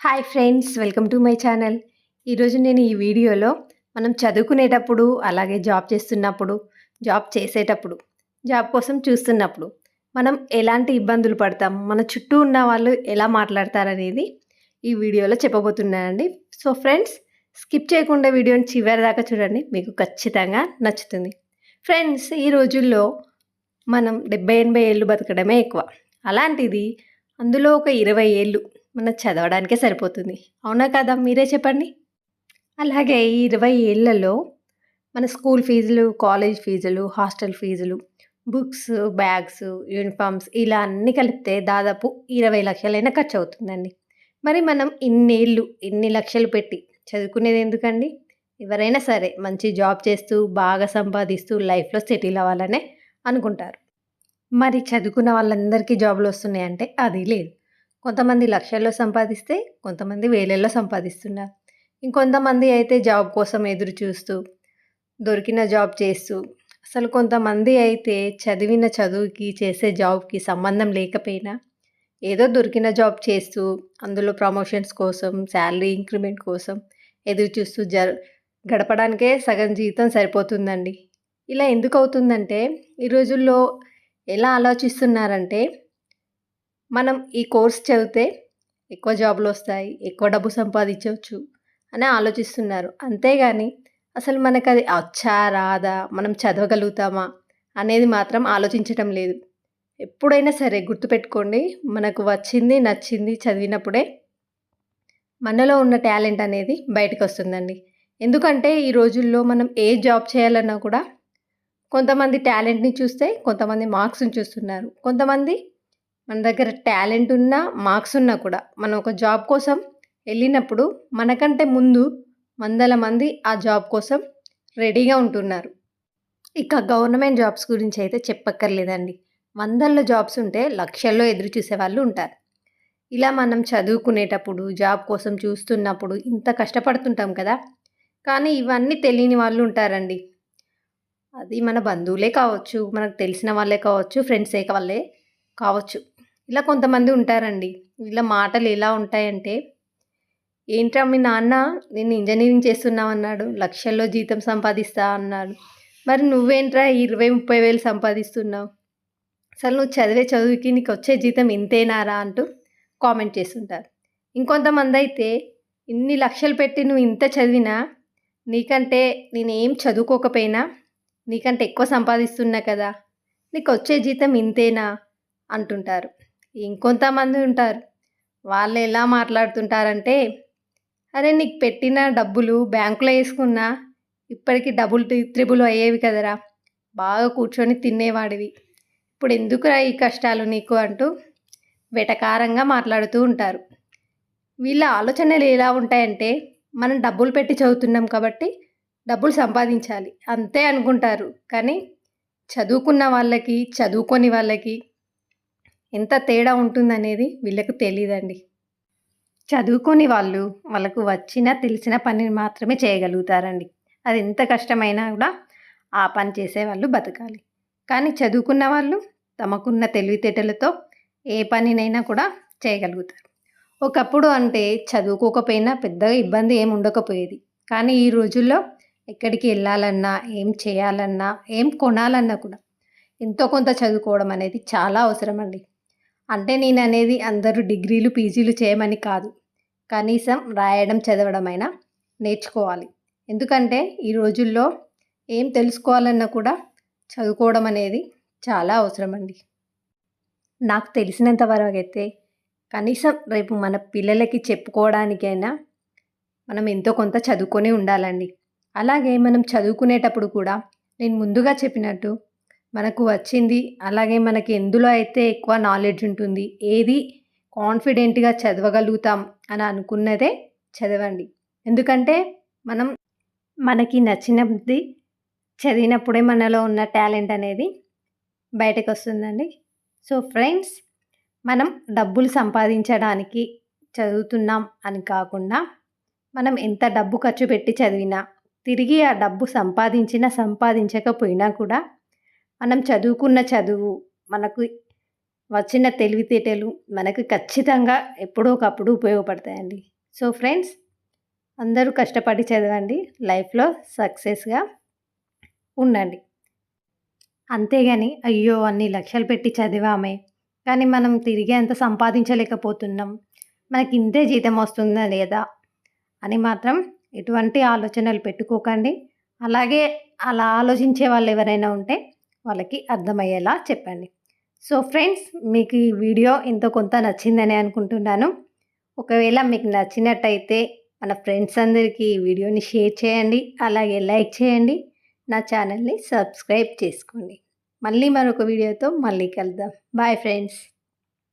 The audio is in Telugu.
Hi friends welcome to my channel. ఈరోజు నేను ఈ వీడియోలో మనం చదువుకునేటప్పుడు అలాగే జాబ్ చేస్తున్నప్పుడు జాబ్ చేసేటప్పుడు జాబ్ కోసం చూస్తున్నప్పుడు మనం ఎలాంటి ఇబ్బందులు పడతాం మన చుట్టూ ఉన్న వాళ్ళు ఎలా మాట్లాడతారనేది ఈ వీడియోలో చెప్పబోతున్నానండి. సో ఫ్రెండ్స్ స్కిప్ చేయకుండా వీడియోని చివరి దాకా చూడండి మీకు ఖచ్చితంగా నచ్చుతుంది. ఫ్రెండ్స్ ఈ రోజుల్లో మనం డెబ్బై ఎనభై ఏళ్ళు బతకడమే ఎక్కువ. అలాంటిది అందులో ఒక ఇరవై ఏళ్ళు మన చదవడానికే సరిపోతుంది. అవునా కదా? మీరే చెప్పండి. అలాగే ఈ ఇరవై ఏళ్ళలో మన స్కూల్ ఫీజులు కాలేజ్ ఫీజులు హాస్టల్ ఫీజులు బుక్స్ బ్యాగ్స్ యూనిఫామ్స్ ఇలా అన్నీ కలిపితే దాదాపు ఇరవై లక్షలైనా ఖర్చు అవుతుందండి మరి మనం ఇన్నేళ్ళు ఇన్ని లక్షలు పెట్టి చదువుకునేది ఎందుకండి? ఎవరైనా సరే మంచి జాబ్ చేస్తూ బాగా సంపాదిస్తూ లైఫ్లో సెటిల్ అవ్వాలనే అనుకుంటారు. మరి చదువుకున్న వాళ్ళందరికీ జాబులు వస్తున్నాయంటే అది లేదు. కొంతమంది లక్షల్లో సంపాదిస్తే కొంతమంది వేలల్లో సంపాదిస్తున్నారు. ఇంకొంతమంది అయితే జాబ్ కోసం ఎదురు చూస్తూ దొరికిన జాబ్ చేస్తూ అసలు కొంతమంది అయితే చదివిన చదువుకి చేసే జాబ్కి సంబంధం లేకపోయినా ఏదో దొరికిన జాబ్ చేస్తూ అందులో ప్రమోషన్స్ కోసం శాలరీ ఇంక్రిమెంట్ కోసం ఎదురు చూస్తూ జ గడపడానికే సగం జీవితం సరిపోతుందండి. ఇలా ఎందుకు అవుతుందంటే ఈ రోజుల్లో ఎలా ఆలోచిస్తున్నారంటే మనం ఈ కోర్స్ చదివితే ఎక్కువ జాబులు వస్తాయి ఎక్కువ డబ్బు సంపాదించవచ్చు అని ఆలోచిస్తున్నారు. అంతేగాని అసలు మనకు అది వచ్చా రాదా మనం చదవగలుగుతామా అనేది మాత్రం ఆలోచించటం లేదు. ఎప్పుడైనా సరే గుర్తుపెట్టుకోండి మనకు వచ్చింది నచ్చింది చదివినప్పుడే మనలో ఉన్న టాలెంట్ అనేది బయటకు వస్తుందండి ఎందుకంటే ఈ రోజుల్లో మనం ఏ జాబ్ చేయాలన్నా కూడా కొంతమంది టాలెంట్ని చూస్తే కొంతమంది మార్క్స్ని చూస్తున్నారు. కొంతమంది మన దగ్గర టాలెంట్ ఉన్నా మార్క్స్ ఉన్నా కూడా మనం ఒక జాబ్ కోసం వెళ్ళినప్పుడు మనకంటే ముందు వందల మంది ఆ జాబ్ కోసం రెడీగా ఉంటున్నారు. ఇక గవర్నమెంట్ జాబ్స్ గురించి అయితే చెప్పక్కర్లేదండి. వందల్లో జాబ్స్ ఉంటే లక్షల్లో ఎదురు చూసే వాళ్ళు ఉంటారు. ఇలా మనం చదువుకునేటప్పుడు జాబ్ కోసం చూస్తున్నప్పుడు ఇంత కష్టపడుతుంటాం కదా. కానీ ఇవన్నీ తెలియని వాళ్ళు ఉంటారండి. అది మన బంధువులే కావచ్చు మనకు తెలిసిన వాళ్ళే కావచ్చు ఫ్రెండ్సే వాళ్ళే కావచ్చు. ఇలా కొంతమంది ఉంటారండి. ఇలా మాటలు ఎలా ఉంటాయంటే ఏంట్రా మీ నాన్న నేను ఇంజనీరింగ్ చేస్తున్నావు అన్నాడు లక్షల్లో జీతం సంపాదిస్తా అన్నాడు. మరి నువ్వేంట్రా ఇరవై ముప్పై వేలు సంపాదిస్తున్నావు? అసలు నువ్వు చదివే చదువుకి నీకు వచ్చే జీతం ఇంతేనారా? అంటూ కామెంట్ చేస్తుంటారు. ఇంకొంతమంది అయితే ఇన్ని లక్షలు పెట్టి నువ్వు ఇంత చదివినా నీకంటే నేనేం చదువుకోకపోయినా నీకంటే ఎక్కువ సంపాదిస్తున్నా కదా నీకు వచ్చే జీతం ఇంతేనా? అంటుంటారు. ఇంకొంతమంది ఉంటారు వాళ్ళు ఎలా మాట్లాడుతుంటారంటే అరే నీకు పెట్టిన డబ్బులు బ్యాంకులో వేసుకున్నా ఇప్పటికి డబుల్ త్రిబుల్ అయ్యేవి కదరా. బాగా కూర్చొని తినేవాడివి. ఇప్పుడు ఎందుకురా ఈ కష్టాలు నీకు? అంటూ వెటకారంగా మాట్లాడుతూ ఉంటారు. వీళ్ళ ఆలోచనలు ఎలా ఉంటాయంటే మనం డబ్బులు పెట్టి చదువుతున్నాం కాబట్టి డబ్బులు సంపాదించాలి. అంతే అనుకుంటారు. కానీ చదువుకున్న వాళ్ళకి చదువుకొని వాళ్ళకి ఎంత తేడా ఉంటుందనేది వీళ్ళకు తెలియదండి చదువుకొని వాళ్ళు వాళ్ళకు వచ్చిన తెలిసిన పనిని మాత్రమే చేయగలుగుతారండి. అది ఎంత కష్టమైనా కూడా ఆ పని చేసే వాళ్ళు బతకాలి. కానీ చదువుకున్న వాళ్ళు తమకున్న తెలివితేటలతో ఏ పనినైనా కూడా చేయగలుగుతారు. ఒకప్పుడు అంటే చదువుకోకపోయినా పెద్దగా ఇబ్బంది ఏమి ఉండకపోయేది. కానీ ఈ రోజుల్లో ఎక్కడికి వెళ్ళాలన్నా ఏం చేయాలన్నా ఏం కొనాలన్నా కూడా ఎంతో కొంత చదువుకోవడం అనేది చాలా అవసరం అండి అంటే నేను అనేది అందరూ డిగ్రీలు పీజీలు చేయమని కాదు. కనీసం రాయడం చదవడమైనా నేర్చుకోవాలి. ఎందుకంటే ఈ రోజుల్లో ఏం తెలుసుకోవాలన్నా కూడా చదువుకోవడం అనేది చాలా అవసరం అండి నాకు తెలిసినంత వరకు అయితే కనీసం రేపు మన పిల్లలకి చెప్పుకోవడానికైనా మనం ఎంతో కొంత చదువుకొని ఉండాలండి. అలాగే మనం చదువుకునేటప్పుడు కూడా నేను ముందుగా చెప్పినట్టు మనకు వచ్చింది. అలాగే మనకి ఎందులో అయితే ఎక్కువ నాలెడ్జ్ ఉంటుంది ఏది కాన్ఫిడెంట్గా చదవగలుగుతాం అని అనుకున్నదే చదవండి. ఎందుకంటే మనం మనకి నచ్చినది చదివినప్పుడే మనలో ఉన్న టాలెంట్ అనేది బయటకు వస్తుందండి. సో ఫ్రెండ్స్ మనం డబ్బులు సంపాదించడానికి చదువుతున్నాం అని కాకుండా మనం ఎంత డబ్బు ఖర్చు పెట్టి చదివినా తిరిగి ఆ డబ్బు సంపాదించినా సంపాదించకపోయినా కూడా మనం చదువుకున్న చదువు మనకు వచ్చిన తెలివితేటలు మనకు ఖచ్చితంగా ఎప్పుడో ఒకప్పుడు ఉపయోగపడతాయండి. సో ఫ్రెండ్స్ అందరూ కష్టపడి చదవండి. లైఫ్లో సక్సెస్గా ఉండండి. అంతేగాని అయ్యో అన్ని లక్షలు పెట్టి చదివామే. కానీ మనం తిరిగి అంత సంపాదించలేకపోతున్నాం. మనకి ఇంతే జీతం వస్తుందా లేదా అని మాత్రం ఎటువంటి ఆలోచనలు పెట్టుకోకండి. అలాగే అలా ఆలోచించే వాళ్ళు ఎవరైనా ఉంటే వాళ్ళకి అర్థమయ్యేలా చెప్పండి. సో ఫ్రెండ్స్ మీకు ఈ వీడియో ఎంతో కొంత నచ్చిందని అనుకుంటున్నాను. ఒకవేళ మీకు నచ్చినట్టయితే మన ఫ్రెండ్స్ అందరికీ ఈ వీడియోని షేర్ చేయండి. అలాగే లైక్ చేయండి. నా ఛానల్ని సబ్స్క్రైబ్ చేసుకోండి. మళ్ళీ మరొక వీడియోతో మళ్ళీ కలుద్దాం. Bye friends.